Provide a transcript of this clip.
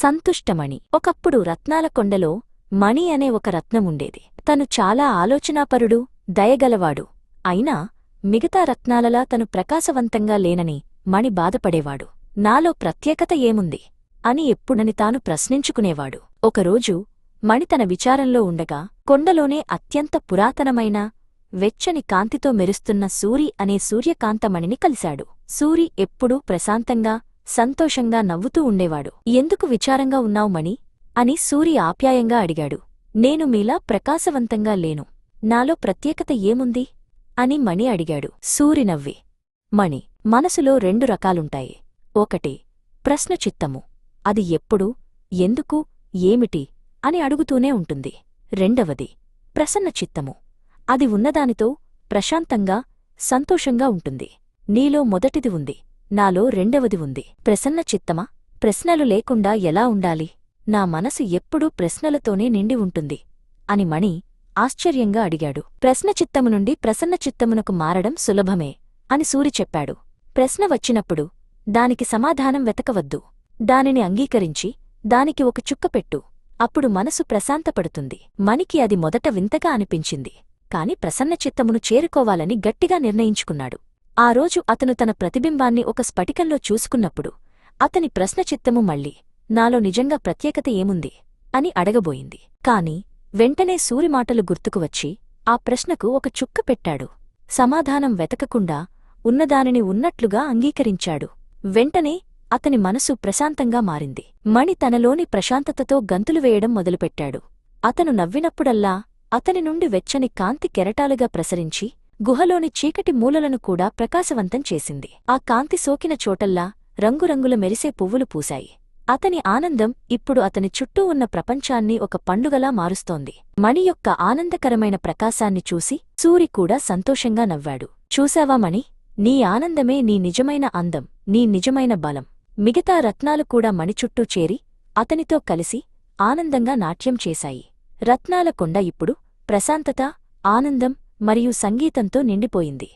సంతుష్టమణి. ఒకప్పుడు రత్నాల కొండలో మణి అనే ఒక రత్నముండేది. తను చాలా ఆలోచనాపరుడు దయగలవాడు. అయినా మిగతా రత్నాలలా తను ప్రకాశవంతంగా లేనని మణి బాధపడేవాడు. నాలో ప్రత్యేకత ఏముంది? అని ఎప్పుడని తాను ప్రశ్నించుకునేవాడు. ఒకరోజు మణి తన విచారంలో ఉండగా కొండలోనే అత్యంత పురాతనమైన వెచ్చని కాంతితో మెరుస్తున్న సూరి అనే సూర్యకాంతమణిని కలిశాడు. సూరి ఎప్పుడూ ప్రశాంతంగా సంతోషంగా నవ్వుతూ ఉండేవాడు. ఎందుకు విచారంగా ఉన్నావు మణి? అని సూరి ఆప్యాయంగా అడిగాడు. నేను మీలా ప్రకాశవంతంగా లేను. నాలో ప్రత్యేకత ఏముంది? అని మణి అడిగాడు. సూరి నవ్వి. మణి మనసులో రెండు రకాలుంటాయి. ఒకటి ప్రశ్న చిత్తము అది ఎప్పుడు ఎందుకు ఏమిటి? అని అడుగుతూనే ఉంటుంది. రెండవది ప్రసన్న చిత్తము అది ఉన్నదానితో ప్రశాంతంగా సంతోషంగా ఉంటుంది. నీలో మొదటిది ఉంది. నాలో రెండవది ఉంది. ప్రసన్న చిత్తమా? ప్రశ్నలు లేకుండా ఎలా ఉండాలి? నా మనసు ఎప్పుడూ ప్రశ్నలతోనే నిండి ఉంటుంది. అని మణి ఆశ్చర్యంగా అడిగాడు. ప్రశ్నచిత్తము నుండి ప్రసన్న చిత్తమునకు మారడం సులభమే అని సూరి చెప్పాడు. ప్రశ్న వచ్చినప్పుడు దానికి సమాధానం వెతకవద్దు. దానిని అంగీకరించి దానికి ఒక చుక్కపెట్టు అప్పుడు మనసు ప్రశాంతపడుతుంది. మణికి అది మొదట వింతగా అనిపించింది. కాని ప్రసన్న చిత్తమును చేరుకోవాలని గట్టిగా నిర్ణయించుకున్నాడు. ఆ రోజు అతను తన ప్రతిబింబాన్ని ఒక స్ఫటికంలో చూసుకున్నప్పుడు అతని ప్రశ్న చిత్తము మళ్ళీ నాలో నిజంగా ప్రత్యేకత ఏముంది? అని అడగబోయింది. కాని వెంటనే సూరిమాటలు గుర్తుకు వచ్చి ఆ ప్రశ్నకు ఒక చుక్క పెట్టాడు. సమాధానం వెతకకుండా ఉన్నదానిని ఉన్నట్లుగా అంగీకరించాడు. వెంటనే అతని మనసు ప్రశాంతంగా మారింది. మణి తనలోని ప్రశాంతతతో గంతులు వేయడం మొదలుపెట్టాడు. అతను నవ్వినప్పుడల్లా అతని నుండి వెచ్చని కాంతి కెరటాలుగా ప్రసరించి గుహలోని చీకటి మూలలను కూడా ప్రకాశవంతం చేసింది. ఆ కాంతి సోకిన చోటల్లా రంగురంగుల మెరిసే పువ్వులు పూశాయి. అతని ఆనందం ఇప్పుడు అతని చుట్టూ ఉన్న ప్రపంచాన్ని ఒక పండుగలా మారుస్తోంది. మణి యొక్క ఆనందకరమైన ప్రకాశాన్ని చూసి సూరి కూడా సంతోషంగా నవ్వాడు. చూశావా మణి? నీ ఆనందమే నీ నిజమైన అందం నీ నిజమైన బలం. మిగతా రత్నాలు కూడా మణి చుట్టూ చేరి అతనితో కలిసి ఆనందంగా నాట్యం చేశాయి. రత్నాల కొండ ఇప్పుడు ప్రశాంతత ఆనందం మరియు సంగీతంతో నిండిపోయింది.